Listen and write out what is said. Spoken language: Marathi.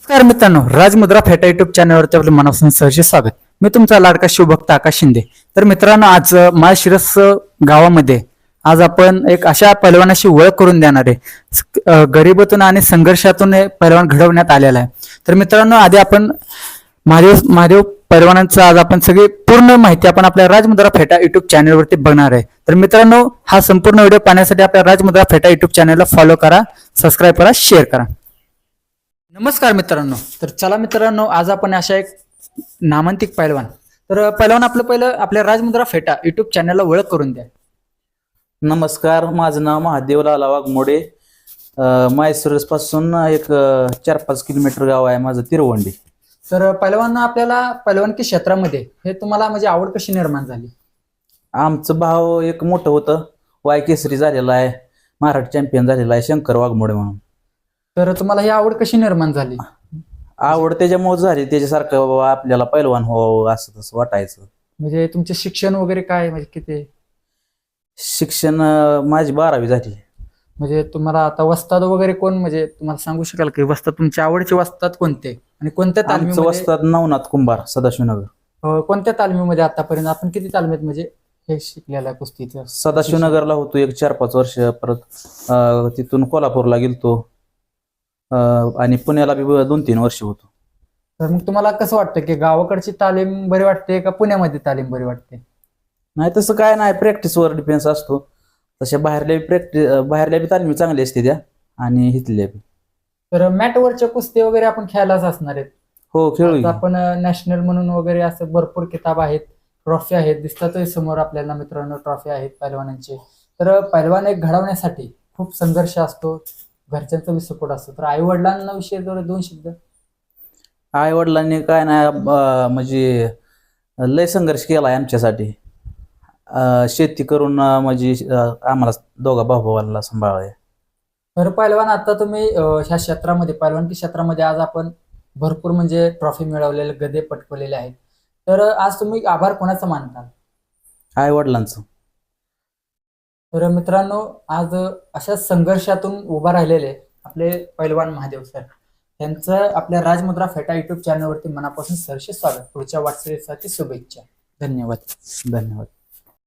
नमस्कार मित्रांनो राजमुद्रा फेटा युट्यूब चॅनलवरती आपलं मनापासून सहर्ष स्वागत. मी तुमचा लाडका शिवभक्त आकाश शिंदे. तर मित्रांनो आज माळशिरस गावामध्ये आज आपण एक अशा पैलवानाशी ओळख करून देणार आहे. स- आणि संघर्षातून हे पैलवान घडवण्यात आलेला आहे. तर मित्रांनो आधी आपण महादेव महादेव पैलवानांचं आज आपण सगळी पूर्ण माहिती आपण आपल्या राजमुद्रा फेटा युट्यूब चॅनलवरती बघणार आहे. तर मित्रांनो हा संपूर्ण व्हिडिओ पाहण्यासाठी आपल्या राजमुद्रा फेटा युट्यूब चॅनलला फॉलो करा सबस्क्राईब करा शेअर करा. नमस्कार मित्रांनो. तर चला मित्रांनो आज आपण अशा एक नामांतिक पैलवान. तर पैलवान आपलं पहिलं आपल्या राजमुद्रा फेटा युट्यूब चॅनलला ओळख करून द्या. नमस्कार माझं नाव महादेव लाला वाघमोडे मायसुरसपासून एक अ, चार पाच किलोमीटर गाव आहे माझं तिरवंडी. तर पैलवान आपल्याला पैलवानकी क्षेत्रामध्ये हे तुम्हाला म्हणजे आवड कशी निर्माण झाली? आमचं भाव एक मोठं होतं. वाय केसरी झालेला आहे. महाराष्ट्र चॅम्पियन झालेला आहे शंकर वाघमोडे म्हणून. तर तुम्हाला ही आवड कशी निर्माण झाली? आवड त्याच्यामुळे झाली. त्याच्यासारखं बाबा आपल्याला पैलवान व्हावं असं तसं वाटायचं. म्हणजे तुमचे शिक्षण वगैरे काय म्हणजे किती? शिक्षण अ, माझी बारावी झाली. म्हणजे तुम्हाला आता वस्ताद वगैरे कोण म्हणजे तुम्हाला सांगू शकाल की वस्ताद तुमच्या आवडचे वस्ताद कोणते? आणि कोणत्या आमचं तालमीमध्ये वस्ताद नवनाथ कुंभार सदाशिवनगर. अं, कोणत्या तालमीमध्ये आतापर्यंत? आपण किती तालमीत म्हणजे हे शिकलेलं आहे कुस्तीचं? सदाशिवनगरला होतो एक चार पाच वर्ष. परत अ, तिथून कोल्हापूरला गेलतो. अ, आणि पुण्याला बी दोन तीन वर्ष होतो. तर मग तुम्हाला कसं वाटतं की गावाकडची तालीम बरी वाटते का पुण्यामध्ये तालीम बरी वाटते? नाही तसं काय नाही. प्रॅक्टिसवर डिपेंड्स असतो. तशा बाहेरल्या प्रॅक्टिस बाहेरल्या बी तालमी चांगली असते त्या आणि इथल्या बी. तर मॅटवरच्या कुस्ती वगैरे आपण खेळायलाच असणार आहेत. हो खेळू आता की. आपण नॅशनल म्हणून वगैरे असं भरपूर किताब आहेत ट्रॉफी आहेत दिसतातही समोर आपल्याला मित्रांनो ट्रॉफी आहेत पैलवानांचे तर पैलवान एक घडवण्यासाठी खूप संघर्ष असतो. घरच्यांचा बी सपोर्ट असतो. तर आई वडिलांना विषयी जरा दोन शब्द. आई वडिलांनी काय नाही अं, म्हणजे लय संघर्ष केलाय आमच्यासाठी. अं, शेती करून अं, म्हणजे अं, आम्हाला दोघा भाऊ भावाला सांभाळाय तर पैलवान आता तुम्ही अं, ह्या क्षेत्रामध्ये पैलवानकी क्षेत्रामध्ये आज आपण भरपूर म्हणजे ट्रॉफी मिळवलेले गदे पटकवलेले आहेत. तर आज तुम्ही आभार कोणाचा मानता? आई वडिलांचं तर मित्रांनो आज अशा संघर्षातून उभा राहिलेले आपले पैलवान महादेव सर. त्यांचं आपल्या राजमुद्रा फेटा युट्यूब चॅनलवरती मनापासून सहर्ष स्वागत. पुढच्या वाटचालीसाठी शुभेच्छा. धन्यवाद. धन्यवाद.